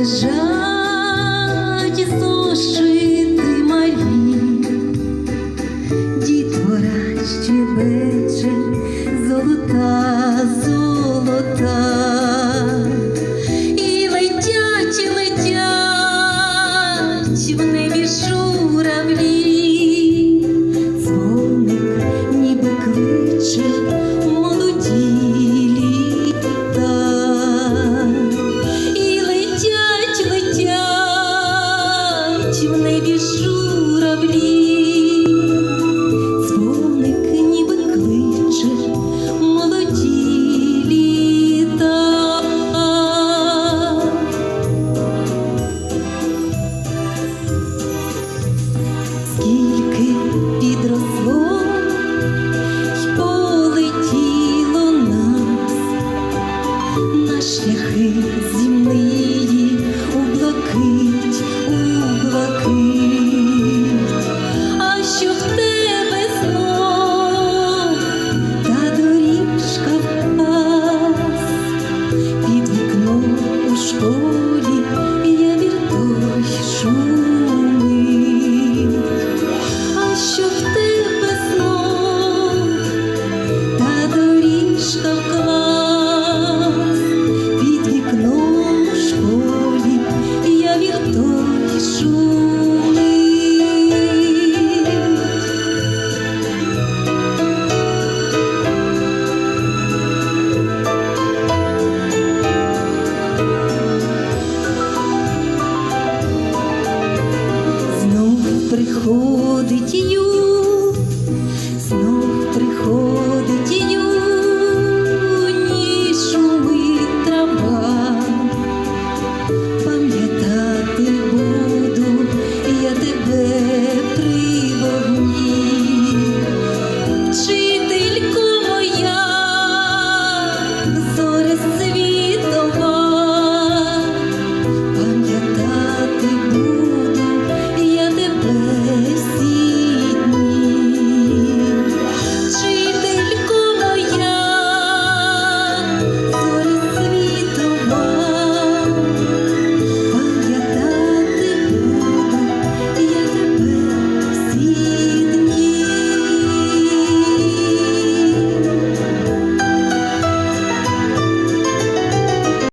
лежать зошити малі, дітвора щебече, золота, золота. you, and they be. 读一书。